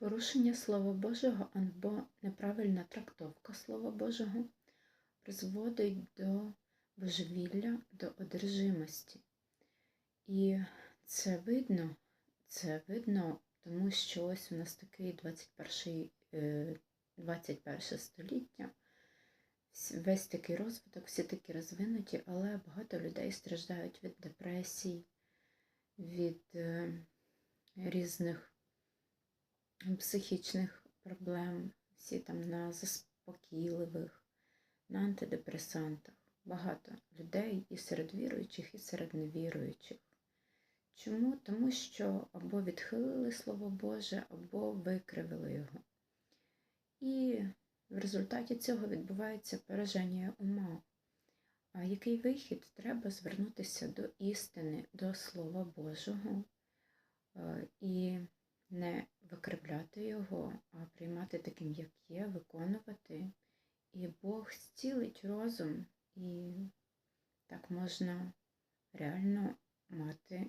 Порушення Слова Божого або неправильна трактовка Слова Божого призводить до божевілля, до одержимості. І це видно, це видно, тому що ось у нас такий 21, е, 21 століття, весь такий розвиток, всі такі розвинуті, але багато людей страждають від депресій, від е, різних психічних проблем, всі там на заспокійливих, на антидепресантах. Багато людей і серед віруючих, і серед невіруючих. Чому? Тому що або відхилили Слово Боже, або викривили його. І в результаті цього відбувається пораження ума. А який вихід? Треба звернутися до істини, до Слова Божого е, і не викривляти його, а приймати таким, як є, виконувати. І Бог зцілить розум, і так можна реально мати